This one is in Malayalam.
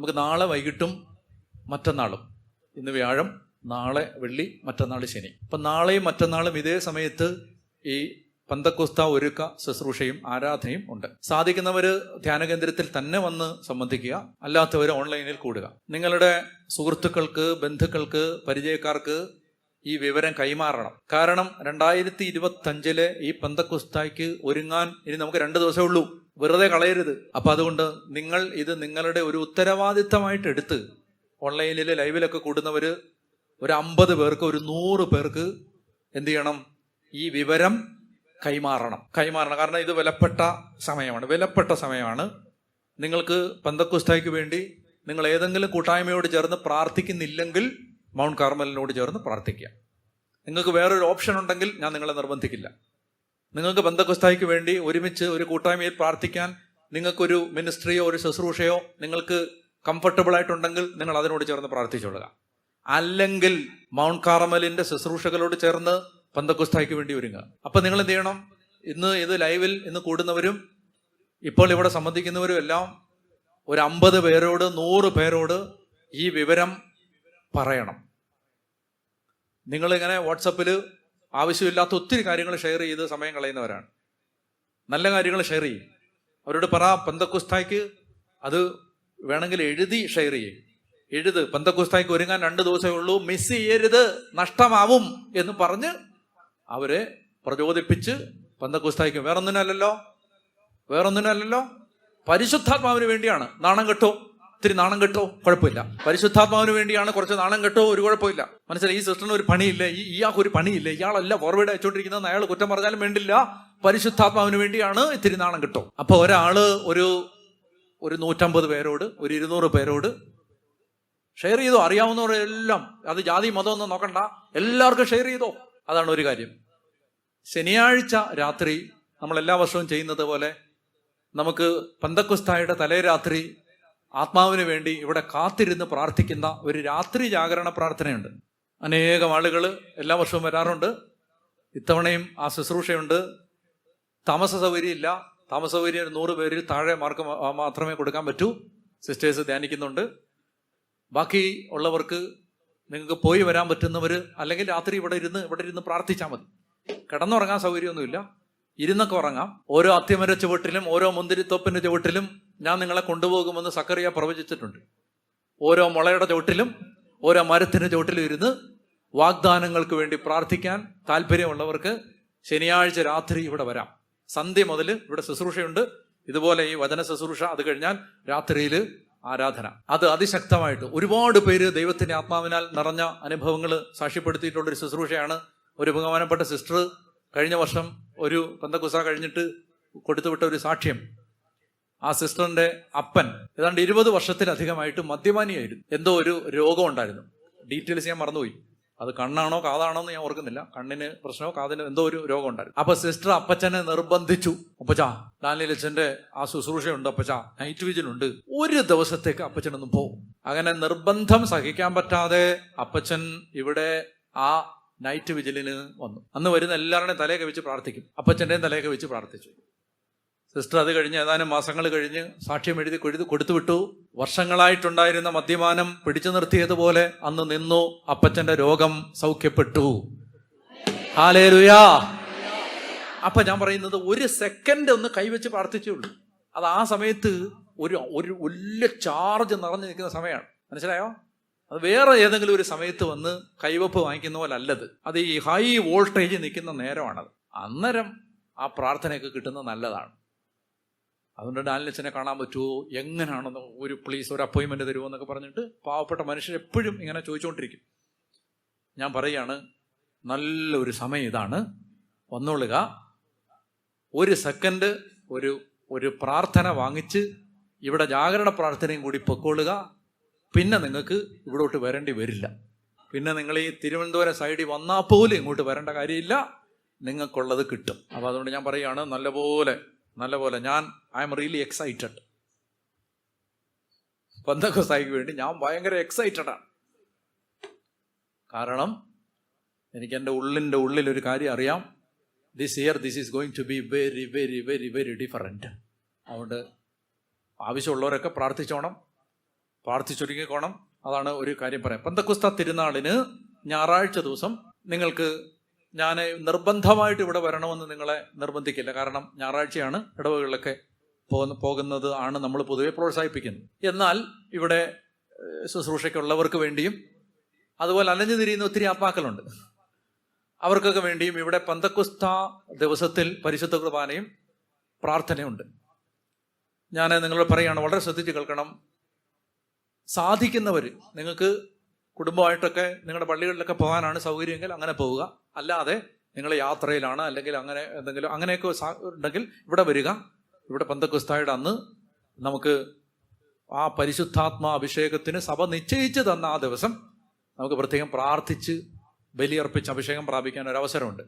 നമുക്ക് നാളെ വൈകിട്ടും മറ്റന്നാളും ഇന്ന് വ്യാഴം നാളെ വെള്ളി മറ്റന്നാൾ ശനി. അപ്പം നാളെയും മറ്റന്നാളും ഇതേ സമയത്ത് ഈ പന്തക്കുസ്ത ഒരുക്ക ശുശ്രൂഷയും ആരാധനയും ഉണ്ട്. സാധിക്കുന്നവര് ധ്യാന കേന്ദ്രത്തിൽ തന്നെ വന്ന് സംബന്ധിക്കുക അല്ലാത്തവർ ഓൺലൈനിൽ കൂടുക. നിങ്ങളുടെ സുഹൃത്തുക്കൾക്ക് ബന്ധുക്കൾക്ക് പരിചയക്കാർക്ക് ഈ വിവരം കൈമാറണം. കാരണം രണ്ടായിരത്തി ഇരുപത്തഞ്ചിലെ ഈ പന്തക്കുസ്തായ്ക്ക് ഒരുങ്ങാൻ ഇനി നമുക്ക് രണ്ട് ദിവസമേ ഉള്ളൂ. വെറുതെ കളയരുത്. അപ്പൊ അതുകൊണ്ട് നിങ്ങൾ ഇത് നിങ്ങളുടെ ഒരു ഉത്തരവാദിത്തമായിട്ട് എടുത്ത് ഓൺലൈനിൽ ലൈവിലൊക്കെ കൂടുന്നവർ ഒരു അമ്പത് പേർക്ക് ഒരു നൂറ് പേർക്ക് എന്ത് ചെയ്യണം? ഈ വിവരം കൈമാറണം. കൈമാറണം. കാരണം ഇത് വിലപ്പെട്ട സമയമാണ്. വിലപ്പെട്ട സമയമാണ്. നിങ്ങൾക്ക് പന്തക്കുസ്തായ്ക്ക് വേണ്ടി നിങ്ങൾ ഏതെങ്കിലും കൂട്ടായ്മയോട് ചേർന്ന് പ്രാർത്ഥിക്കുന്നില്ലെങ്കിൽ മൗണ്ട് കാർമലിനോട് ചേർന്ന് പ്രാർത്ഥിക്കുക. നിങ്ങൾക്ക് വേറൊരു ഓപ്ഷൻ ഉണ്ടെങ്കിൽ ഞാൻ നിങ്ങളെ നിർബന്ധിക്കില്ല. നിങ്ങൾക്ക് ബന്ധക്കുസ്തായിക്ക് വേണ്ടി ഒരുമിച്ച് ഒരു കൂട്ടായ്മയിൽ പ്രാർത്ഥിക്കാൻ നിങ്ങൾക്കൊരു മിനിസ്ട്രിയോ ഒരു ശുശ്രൂഷയോ നിങ്ങൾക്ക് കംഫർട്ടബിൾ ആയിട്ടുണ്ടെങ്കിൽ നിങ്ങൾ അതിനോട് ചേർന്ന് പ്രാർത്ഥിച്ചോളുക അല്ലെങ്കിൽ മൗണ്ട് കാർമലിന്റെ ശുശ്രൂഷകളോട് ചേർന്ന് പന്തക്കുസ്തായ്ക്ക് വേണ്ടി ഒരുങ്ങുക. അപ്പൊ നിങ്ങൾ എന്ത് ചെയ്യണം? ഇന്ന് ഇത് ലൈവിൽ ഇന്ന് കൂടുന്നവരും ഇപ്പോൾ ഇവിടെ സംബന്ധിക്കുന്നവരും എല്ലാം ഒരു അമ്പത് പേരോട് നൂറ് പേരോട് ഈ വിവരം പറയണം. നിങ്ങൾ ഇങ്ങനെ വാട്സപ്പിൽ ആവശ്യമില്ലാത്ത ഒത്തിരി കാര്യങ്ങൾ ഷെയർ ചെയ്ത് സമയം കളയുന്നവരാണ്. നല്ല കാര്യങ്ങൾ ഷെയർ ചെയ്യും. അവരോട് പറ പന്തക്കുസ്തായ്ക്ക് അത് വേണമെങ്കിൽ എഴുതി ഷെയർ ചെയ്യും. എഴുത്. പന്തക്കുസ്തായ്ക്ക് ഒരുങ്ങാൻ രണ്ട് ദിവസമേ ഉള്ളൂ. മിസ് ചെയ്യരുത്. നഷ്ടമാവും. എന്ന് പറഞ്ഞ് അവരെ പ്രചോദിപ്പിച്ച് പന്തക്കുസ്തായ്ക്ക്. വേറൊന്നിനല്ലല്ലോ? വേറൊന്നിനല്ലല്ലോ? പരിശുദ്ധാത്മാവിന് വേണ്ടിയാണ് നാണം കെട്ടോ. ഇത്തിരി നാണം കെട്ടോ? കുഴപ്പമില്ല. പരിശുദ്ധാത്മാവിന് വേണ്ടിയാണ് കുറച്ച് നാണം കെട്ടോ? ഒരു കുഴപ്പമില്ല. മനസ്സിലായി? ഈ സിസ്റ്ററിന് ഒരു പണിയില്ല? ഈ ഇയാൾക്ക് ഒരു പണിയില്ല? ഇയാളല്ല ഫോർവേഡ് അയച്ചുകൊണ്ടിരിക്കുന്നത് അയാൾ കുറ്റം പറഞ്ഞാലും വേണ്ടില്ല. പരിശുദ്ധാത്മാവിന് വേണ്ടിയാണ് ഇത്തിരി നാണം കെട്ടോ. അപ്പൊ ഒരാൾ ഒരു ഒരു നൂറ്റമ്പത് പേരോട് ഒരു ഇരുന്നൂറ് പേരോട് ഷെയർ ചെയ്തോ? അറിയാവുന്നവരെല്ലാം അത് ജാതി മതമൊന്നും നോക്കണ്ട. എല്ലാവർക്കും ഷെയർ ചെയ്തോ? അതാണ് ഒരു കാര്യം. ശനിയാഴ്ച രാത്രി നമ്മൾ എല്ലാ വർഷവും ചെയ്യുന്നത് പോലെ നമുക്ക് പന്തക്കുസ്തായുടെ തലേ രാത്രി ആത്മാവിന് വേണ്ടി ഇവിടെ കാത്തിരുന്ന് പ്രാർത്ഥിക്കുന്ന ഒരു രാത്രി ജാഗരണ പ്രാർത്ഥനയുണ്ട്. അനേകം ആളുകൾ എല്ലാ വർഷവും വരാറുണ്ട്. ഇത്തവണയും ആ ശുശ്രൂഷയുണ്ട്. താമസ സൗകര്യം ഇല്ല താമസ സൗകര്യം ഒരു നൂറ് പേരിൽ താഴെ മാർക്ക് മാത്രമേ കൊടുക്കാൻ പറ്റൂ. സിസ്റ്റേഴ്സ് ധ്യാനിക്കുന്നുണ്ട്. ബാക്കി ഉള്ളവർക്ക് നിങ്ങൾക്ക് പോയി വരാൻ പറ്റുന്നവർ അല്ലെങ്കിൽ രാത്രി ഇവിടെ ഇരുന്ന് ഇവിടെ ഇരുന്ന് പ്രാർത്ഥിച്ചാൽ മതി. കിടന്നുറങ്ങാൻ സൗകര്യമൊന്നുമില്ല. ഇരുന്നൊക്കെ ഉറങ്ങാം. ഓരോ അത്യമര ചുവട്ടിലും ഓരോ മുന്തിരിത്തോപ്പിന്റെ ചുവട്ടിലും ഞാൻ നിങ്ങളെ കൊണ്ടുപോകുമെന്ന് സക്കറിയ പ്രവചിച്ചിട്ടുണ്ട്. ഓരോ മുളയുടെ ചുവട്ടിലും ഓരോ മരത്തിന്റെ ചുവട്ടിലും ഇരുന്ന് വാഗ്ദാനങ്ങൾക്ക് വേണ്ടി പ്രാർത്ഥിക്കാൻ താല്പര്യമുള്ളവർക്ക് ശനിയാഴ്ച രാത്രി ഇവിടെ വരാം. സന്ധ്യ മുതൽ ഇവിടെ ശുശ്രൂഷയുണ്ട്. ഇതുപോലെ ഈ വചന ശുശ്രൂഷ അത് കഴിഞ്ഞാൽ രാത്രിയിൽ ആരാധന. അത് അതിശക്തമായിട്ട് ഒരുപാട് പേര് ദൈവത്തിന്റെ ആത്മാവിനാൽ നിറഞ്ഞ അനുഭവങ്ങൾ സാക്ഷ്യപ്പെടുത്തിയിട്ടുള്ള ഒരു ശുശ്രൂഷയാണ്. ഒരു ബഹുമാനപ്പെട്ട സിസ്റ്റർ കഴിഞ്ഞ വർഷം ഒരു പന്തക്കുസ കഴിഞ്ഞിട്ട് കൊടുത്തുവിട്ട ഒരു സാക്ഷ്യം. ആ സിസ്റ്ററിന്റെ അപ്പൻ ഏതാണ്ട് ഇരുപത് വർഷത്തിലധികമായിട്ട് മദ്യപാനിയായിരുന്നു. എന്തോ ഒരു രോഗം ഉണ്ടായിരുന്നു. ഡീറ്റെയിൽസ് ഞാൻ മറന്നുപോയി. അത് കണ്ണാണോ കാതാണോ എന്ന് ഞാൻ ഓർക്കുന്നില്ല. കണ്ണിന് പ്രശ്നമോ കാതിന് എന്തോ ഒരു രോഗം ഉണ്ടായിരുന്നു. അപ്പൊ സിസ്റ്റർ അപ്പച്ചനെ നിർബന്ധിച്ചു. അപ്പച്ചാ ഡാനിയൽ അച്ഛന്റെ ആ ശുശ്രൂഷയുണ്ട് അപ്പച്ചാ. നൈറ്റ് വിജിൽ ഉണ്ട് ഒരു ദിവസത്തേക്ക് അപ്പച്ചനൊന്നും പോകും അങ്ങനെ നിർബന്ധം സഹിക്കാൻ പറ്റാതെ അപ്പച്ചൻ ഇവിടെ ആ നൈറ്റ് വിജിലിന് വന്നു. അന്ന് വരുന്ന എല്ലാവരുടെയും തലയൊക്കെ വെച്ച് പ്രാർത്ഥിക്കും. അപ്പച്ചന്റെയും തലയൊക്കെ വെച്ച് പ്രാർത്ഥിച്ചു. സിസ്റ്റർ അത് കഴിഞ്ഞ് ഏതാനും മാസങ്ങൾ കഴിഞ്ഞ് സാക്ഷ്യം എഴുതി കൊഴുതി കൊടുത്തുവിട്ടു. വർഷങ്ങളായിട്ടുണ്ടായിരുന്ന മദ്യപാനം പിടിച്ചു നിർത്തിയതുപോലെ അന്ന് നിന്നു. അപ്പച്ചന്റെ രോഗം സൗഖ്യപ്പെട്ടു. ഹാലേലുയാ അപ്പൊ ഞാൻ പറയുന്നത് ഒരു സെക്കൻഡ് ഒന്ന് കൈവച്ച് പ്രാർത്ഥിച്ചുള്ളൂ. അത് ആ സമയത്ത് ഒരു ഒരു വലിയ ചാർജ് നിറഞ്ഞു നിൽക്കുന്ന സമയമാണ്. മനസ്സിലായോ? അത് വേറെ ഏതെങ്കിലും ഒരു സമയത്ത് വന്ന് കൈവപ്പ് വാങ്ങിക്കുന്ന പോലെ അല്ലത് അത് ഈ ഹൈ വോൾട്ടേജ് നിൽക്കുന്ന നേരമാണത്. അന്നേരം ആ പ്രാർത്ഥനയൊക്കെ കിട്ടുന്നത് നല്ലതാണ്. അതുകൊണ്ട് ഡാനിലച്ചനെ കാണാൻ പറ്റുമോ? എങ്ങനെയാണെന്ന് ഒരു പ്ലീസ് ഒരു അപ്പോയിൻമെന്റ് തരുമോ എന്നൊക്കെ പറഞ്ഞിട്ട് പാവപ്പെട്ട മനുഷ്യർ എപ്പോഴും ഇങ്ങനെ ചോദിച്ചുകൊണ്ടിരിക്കും. ഞാൻ പറയാണ് നല്ലൊരു സമയം ഇതാണ്. വന്നോളുക. ഒരു സെക്കൻഡ് ഒരു ഒരു പ്രാർത്ഥന വാങ്ങിച്ച് ഇവിടെ ജാഗരണ പ്രാർത്ഥനയും കൂടി പൊക്കോളുക. പിന്നെ നിങ്ങൾക്ക് ഇവിടോട്ട് വരേണ്ടി വരില്ല. പിന്നെ നിങ്ങൾ ഈ തിരുവനന്തപുരം സൈഡിൽ വന്നാൽ പോലും ഇങ്ങോട്ട് വരേണ്ട കാര്യമില്ല. നിങ്ങൾക്കുള്ളത് കിട്ടും. അപ്പോൾ അതുകൊണ്ട് ഞാൻ പറയുകയാണ് നല്ലപോലെ നല്ലപോലെ ഞാൻ ഐ എം റിയലി എക്സൈറ്റഡ് പന്തക്കോസായിക്ക് വേണ്ടി ഞാൻ ഭയങ്കര എക്സൈറ്റഡാണ് കാരണം എനിക്ക് എന്റെ ഉള്ളിന്റെ ഉള്ളിൽ ഒരു കാര്യം അറിയാം. This year this is going to be very very very very different അതുകൊണ്ട് ആവശ്യമുള്ളവരൊക്കെ പ്രാർത്ഥിച്ചോണം. പ്രാർത്ഥിച്ചൊരുങ്ങിക്കോണം. അതാണ് ഒരു കാര്യം പറയാം. പന്തക്കുസ്ത തിരുനാളിന് ഞായറാഴ്ച ദിവസം നിങ്ങൾക്ക് ഞാൻ നിർബന്ധമായിട്ട് ഇവിടെ വരണമെന്ന് നിങ്ങളെ നിർബന്ധിക്കില്ല. കാരണം ഞായറാഴ്ചയാണ് ഇടവകളിലൊക്കെ പോകുന്ന പോകുന്നത് ആണ് നമ്മൾ പൊതുവെ പ്രോത്സാഹിപ്പിക്കുന്നത്. എന്നാൽ ഇവിടെ ശുശ്രൂഷയ്ക്കുള്ളവർക്ക് വേണ്ടിയും അതുപോലെ അലഞ്ഞു തിരിയുന്ന ഒത്തിരി ആത്മാക്കളുണ്ട്. അവർക്കൊക്കെ വേണ്ടിയും ഇവിടെ പന്തക്കുസ്ത ദിവസത്തിൽ പരിശുദ്ധ കുർബാനയും പ്രാർത്ഥനയുണ്ട്. ഞാൻ നിങ്ങളോട് പറയുകയാണ് വളരെ ശ്രദ്ധിച്ച് കേൾക്കണം. സാധിക്കുന്നവർ നിങ്ങൾക്ക് കുടുംബമായിട്ടൊക്കെ നിങ്ങളുടെ പള്ളികളിലൊക്കെ പോകാനാണ് സൗകര്യമെങ്കിൽ അങ്ങനെ പോവുക. അല്ലാതെ നിങ്ങൾ യാത്രയിലാണ് അല്ലെങ്കിൽ അങ്ങനെ എന്തെങ്കിലും അങ്ങനെയൊക്കെ ഉണ്ടെങ്കിൽ ഇവിടെ വരിക. ഇവിടെ പന്തക്കുസ്തായുടെ അന്ന് നമുക്ക് ആ പരിശുദ്ധാത്മാ അഭിഷേകത്തിന് സഭ നിശ്ചയിച്ച് തന്ന ആ ദിവസം നമുക്ക് പ്രത്യേകം പ്രാർത്ഥിച്ച് ബലിയർപ്പിച്ച് അഭിഷേകം പ്രാപിക്കാൻ ഒരു അവസരമുണ്ട്.